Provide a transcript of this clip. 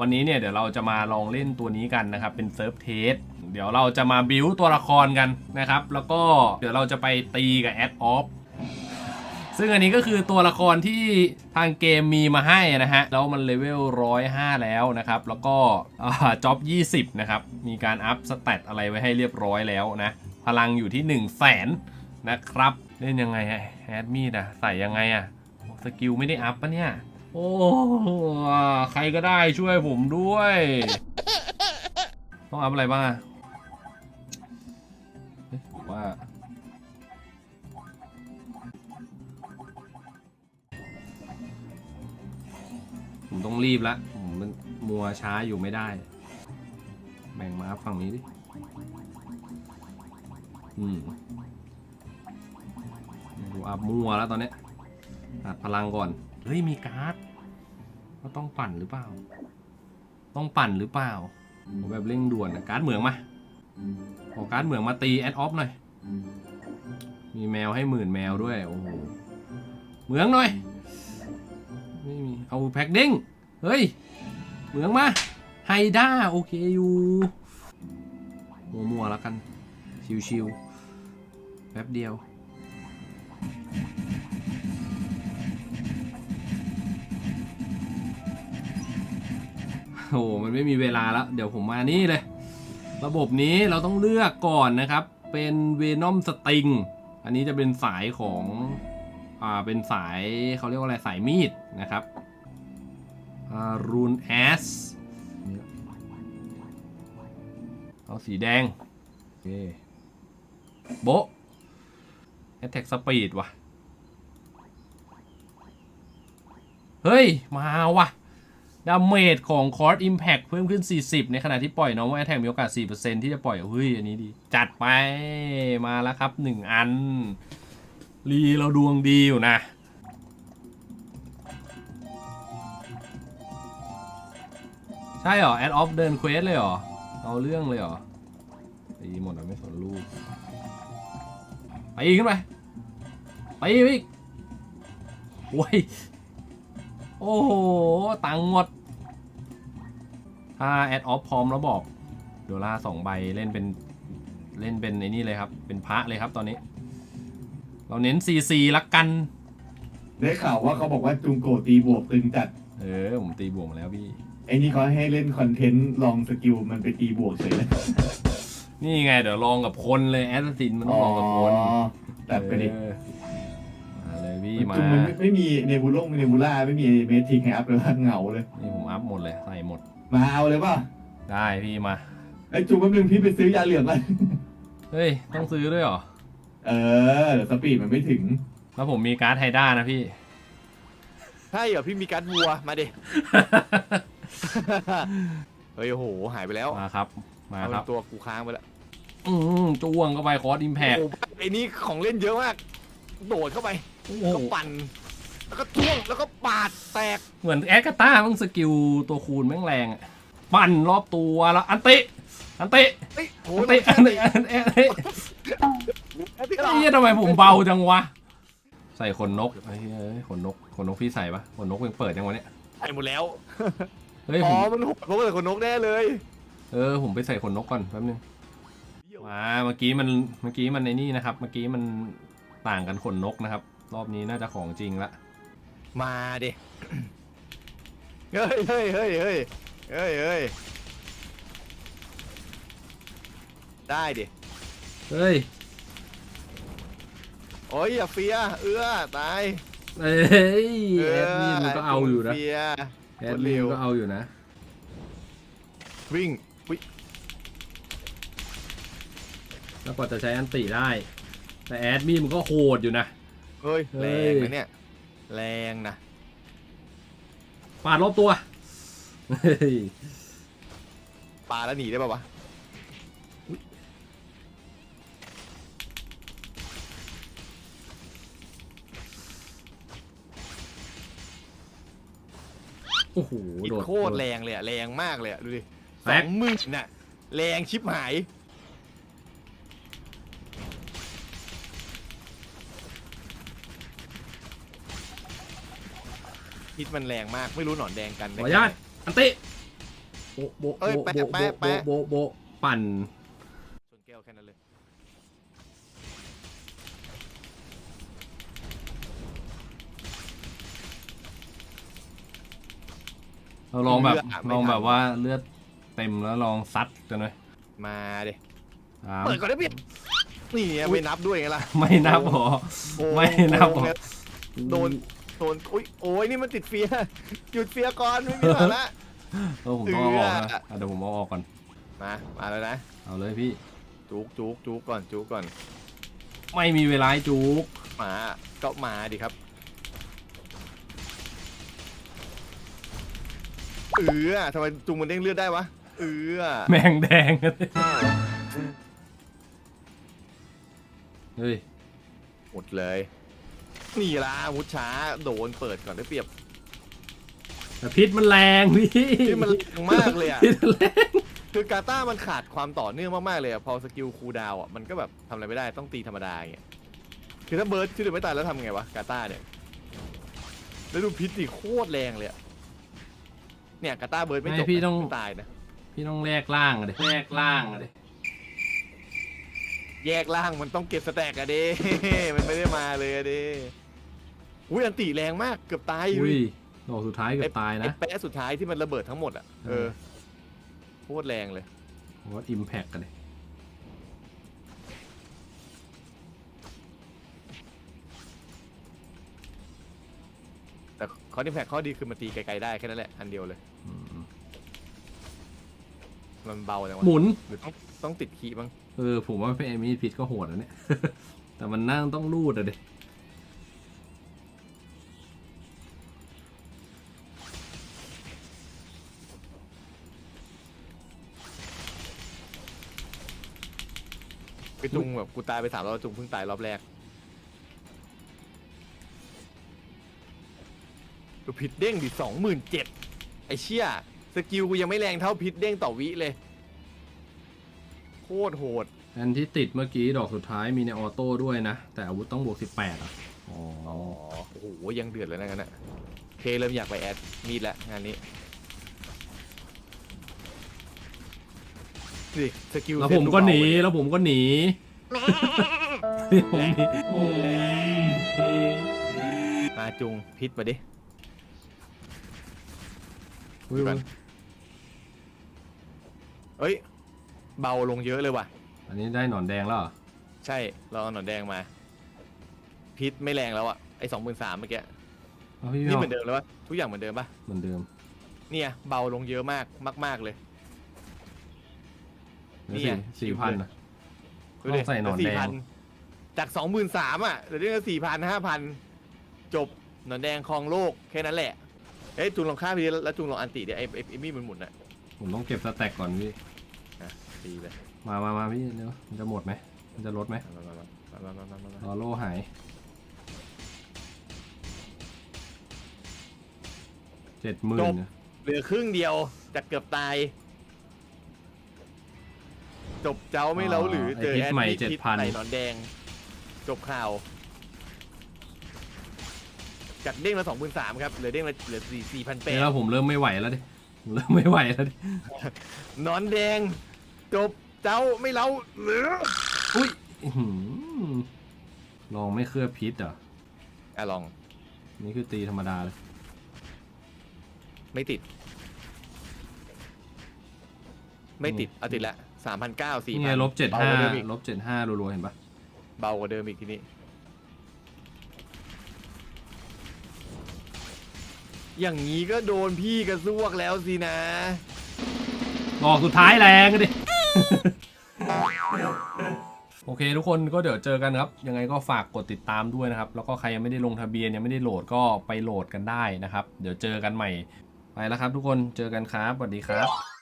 วันนี้เนี่ยเดี๋ยวเราจะมาลองเล่นตัวนี้กันนะครับ เป็นเซิร์ฟเทสเดี๋ยวเราจะมาบิวตัวละครกันนะครับ แล้วก็เดี๋ยวเราจะไปตีกับแอดออฟซึ่งอันนี้ก็คือตัวละครที่ทางเกมมีมาให้นะฮะ แล้วมันเลเวล105 แล้วนะครับ แล้วก็จ็อบ20 นะครับ มีการอัพสเตตอะไรไว้ให้เรียบร้อยแล้วนะ พลังอยู่ที่ 1 0 0 0 0แสนนะครับ เล่นยังไงอะแอดมีดอะใส่ยังไงอะสกิลไม่ได้อัพปะเนี่ย โอ้ใครก็ได้ช่วยผมด้วย ต้องอัพอะไรบ้างอะเอ๊ะผมว่าผมต้องรีบละผมมันมัวช้าอยู่ไม่ได้ แบ่งมาอัพฝั่งนี้ดิ อืมดูอัพมัวแล้วตอนเนี้ย ตัดพลังก่อน เฮ้ยมีการ์ดก็ต้องปั่นหรือเปล่า ต้องปั่นหรือเปล่าผมแบบเร่งด่วนอะการ์ดเหมืองมา ขอการ์ดเหมืองมาตีแอดออฟหน่อย มีแมวให้หมื่นแมวด้วย โอ้โห เหมืองหน่อย ไม่มี เอาแพ็กเด้ง เฮ้ย เหมืองมา ไฮด้าโอเคอยู่มัวๆแล้วกัน ชิวๆแป๊บเดียว โอ้โหมันไม่มีเวลาแล้ว เดี๋ยวผมมานี่เลย ระบบนี้เราต้องเลือกก่อนนะครับ เป็นเวนอมสติง อันนี้จะเป็นสายของ อ่า เป็นสายเขาเรียกว่าอะไรสายมีดนะครับอารูนแอสเอาสีแดง โอเค โบแอตแทกสปีดว่ะ เฮ้ย มาว่ะ ดาเมจของคอร์ i อิมแพ t เพิ่มขึ้น 40 ในขณะที่ปล่อยน้องแอตแทกมีโอกาส 4%ที่จะปล่อยเฮ้ยอันนี้ดี จัดไปมาแล้วครับ 1 อัน รีเราดวงดีอยู่นะ ใช่เหรอ แอดออฟเดินเควสเลยเหรอ เอาเรื่องเลยเหรอตีหมดอะไม่สนลูกไปขึ้นไปไปอีกโอ้ย โอ้โห ตังค์หมด ถ้าแอดออฟพร้อมแล้วบอก โดล่าสองใบเล่นเป็นเล่นเป็นไอ้นี่เลยครับ เป็นพระเลยครับตอนนี้ เราเน้น CC ละกัน ได้ข่าวว่าเขาบอกว่าจุงโกตีบวกตึงจัด เออ ผมตีบวกมาแล้วพี่ ไอ้นี่เขาให้เล่นคอนเทนต์ลองสกิลมันไปตีบวกเฉยเลยนี่ไงเดี๋ยวลองกับคนเลยแอสซินมันต้องลองกับคนตัดไปดิเออ มาเลยพี่มาจุงมันไม่ไม่มีเนบูลงเนบูล่าไม่มีเมทิกให้อัพเลยว่าเหงาเลย นี่ผมอัพหมดเลยใส่หมด มาเอาเลยป่ะได้พี่มา ไอ้จุงแป๊บนึงพี่ไปซื้อยาเหลืองก่อนเฮ้ย ต้องซื้อด้วยเหรอ เออเดี๋ยวสปีดมันไม่ถึง แล้วผมมีการ์ดไฮด้านะพี่ ใช่เหรอพี่มีการดวัวมาดิ เฮ้ยโอ้โหหายไปแล้วมาครับ มาเอาครับตัวกูค้างไปแล้วอืมจ้วงเข้าไปคอร์สอิมแพโอ้กโหไอ้นี่ของเล่นเยอะมาก โดดเข้าไปโอ้แล้วโห ก็ปั่น แล้วก็ท่วงแล้วก็ปาดแตก เหมือนแอดกาต้ามึงสกิลตัวคูณแม่งแรงอะปั่นรอบตัวแล้วอันติ อันติ เฮ้ยโหอันติ อันติอันติอันติอันติไอ้เหี้ยทำไมผมเบาจังวะ ใส่ขนนกไอ้เหี้ยขนนกขนนกพี่ใส่ปะขนนกยังเปิดยังวะเนี่ยใส่หมดแล้ว เฮ้ยอ๋ผอมมันโหดเพราะว่าแต่คนนกแน่เลยเออผมไปใส่ขนนกก่อนแป๊บนึงมาเมื่อกี้มันเมื่อกี้มันในนี่นะครับ เมื่อกี้มันต่างกันขนนกนะครับ รอบนี้น่าจะของจริงละ มาดิ เฮ้ยเฮ้ยเฮ้ยเฮ้ยเฮ้ยเฮ้ยได้ดิ เฮ้ยโอ้ยอย่าเฟีย เอื้อ ตายเอ้ยแอดมินมันก็เอาอยู่นะเฟียแอดมินก็เอาอยู่นะ วิ่งวิแล้วกว่าจะใช้อันติได้ แต่แอดมินมันก็โหดอยู่นะ เฮ้ยเฮ้แรยงนะเนี่ย แรงนะปาดรอบตัวเฮ้ยปาแล้วหนีได้ป่าวะโอ้โหอิดโดดโคตรแรงเลยอะแรงมากเลยอะดูดิแม็สกองหมื่นน่ะ แรงชิบหาย พิษมันแรงมากไม่รู้หนอนแดงกันขออนุญาตอันติโบะโบะเอ้ยโบะแปะโบะแปะโบะโบะโบะปั่นชนแก้วแค่นั้นเลย เราลองแบบเลือดอะไม่ลองแบบทันว่าเลือดเต็มแล้วลองซัดกันเลยมาดิสามเปิดก่อนได้เปรียบนี่ไงไม่นับด้วยไงล่ะไม่นับหรอโอ้ไม่นับหรอโกงเนี่ย โดนโดนอุ้ยโอ้ยนี่มันติดเฟียร์หยุดเฟียร์ก่อนไม่มีสาระ เออผมต้องเอาออกนะเอื้ออะเดี๋ยวผมเอาออกก่อน มามาแล้วนะเอาเลยพี่ จุกจุกจุกก่อนจุกก่อนไม่มีเวลาให้จุกมาก็มาดิครับเออทำไมจุงมันเด้งเลือดได้วะเออแมงแดง เฮ้ยหมดเลย นี่ละอาวุธช้าโดนเปิดก่อนได้เปรียบแต่พิษมันแรงพี่นี่มันแรงมากเลยอะ พิษมันแรงคือกาต้ามันขาดความต่อเนื่องมากๆเลยอะพอสกิลคูลดาวน์อะมันก็แบบทำอะไรไม่ได้ต้องตีธรรมดาอย่างเงี้ยคือถ้าเบิร์ดชื่อเดือไม่ตายแล้วทำไงวะกาต้าเนี่ยแล้วดูพิษดิโคตรแรงเลยอะเนี่ยกาต้าเบิร์ดไม่จบไม่พี่นะต้องไม่ตายนะพี่ต้องแลกล่างอะดิแลกล่างอะดิแยกล่างมันต้องเก็บสแต็กอะเด้ มันไม่ได้มาเลยอะเด้ อุ้ยอันตีแรงมากเกือบตายอุ้ยดอกสุดท้ายเกือบตายไอ้นะแปะสุดท้ายที่มันระเบิดทั้งหมดอะเออโคตรแรงเลยว่าอิมแพคกันเลยแต่ข้อดีแพกข้อดีคือมันตีไกลๆได้แค่นั้นแหละอันเดียวเลยอืมมันเบาจังวะหมุนหรือต้องต้องติดขีบ้างเออผมว่าเป็นไอ้มีดพิษก็โหดอะเนี่ยแต่มันนั่งต้องรูดอะดิ ไปจุงแบบกูตายไปสามรอบจุงเพิ่งตายรอบแรกดูพิษเด้งดิสองหมื่นเจ็ดไอเชี่ยสกิลกูยังไม่แรงเท่าพิษเด้งต่อวิเลยโคตรโหด อันที่ติดเมื่อกี้ดอกสุดท้ายมีในออโต้ด้วยนะ แต่อาวุธต้องบวก 18 อะ อ๋ออ๋อโอ้โห ยังเดือดเลยนะงั้นอะเคเริ่มอยากไปแอดมีดแล้วงานนี้ ดิสกิลแล้วเซ็ตผมดูก็เบาหนีไปเลยแล้วผมก็หนีผมหนีมาจุงพิษมาดิอุ้ยก่อนเอ้ย เบาลงเยอะเลยว่ะ อันนี้ได้หนอนแดงแล้วเหรอใช่เราเอาหนอนแดงมา พิษไม่แรงแล้วอะไอสองหมื่นสามเมื่อกี้เอาพี่นี่เอาเหมือนเดิมแล้ววะทุกอย่างเหมือนเดิมปะเหมือนเดิม เนี่ย เบาลงเยอะมากมาก ๆเลยเหลือเนี่สี่ยสี่พันเลยอะดูดิต้องใส่หนอนแดง 4,000จากสองหมื่นสามอะเดี๋ยวนี้ก็สี่พันห้าพันจบหนอนแดงครองโลกแค่นั้นแหละ เอ้ยจุงลองฆ่าพี่ดิแล้วจุงลองอันติดิไอ้ไอ้ไอ้มีดมันหมุนอะผมต้องเก็บสแต็กก่อนพี่ตีเลยมามามาพี่เร็วมันจะหมดไหม มันจะลดไหมมามามามามามามารอโล่หาย เจ็ดหมื่น เหลือครึ่งเดียวจากเกือบตาย จบเจ้าไม่เล้าหรือเจอแอดมิดพิษใส่หนอนแดง จบข่าวจากเด้งละสองหมื่นสามครับเหลือเด้งละเหลือสี่สี่พันแปนี่ดแล้วผมเริ่มไม่ไหวแล้วดิผมเริ่มไม่ไหวแล้วดิหนอนแดง จบเจ้าไม่เล้าเหลืออุ้ยอื้อหือลองไม่เคลือบพิษเหรออะลองนี่คือตีธรรมดาเลยไม่ติด ไม่ติดเอาติดละ สามพันเก้าสี่นี่พัไงนลบเจ็ดห้าเบากว่าเดิมอีกลบเจ็ดห้ารัวๆเห็นปะเบากว่าเดิมอีกทีนี้ อย่างนี้ก็โดนพี่กระซวกแล้วสินะดอกสุดท้ายแรงอะดิ โอเค ทุกคนก็เดี๋ยวเจอกันครับ ยังไงก็ฝากกดติดตามด้วยนะครับ แล้วก็ใครยังไม่ได้ลงทะเบียนยังไม่ได้โหลดก็ไปโหลดกันได้นะครับ เดี๋ยวเจอกันใหม่ ไปแล้วครับ ทุกคนเจอกันครับสวัสดีครับ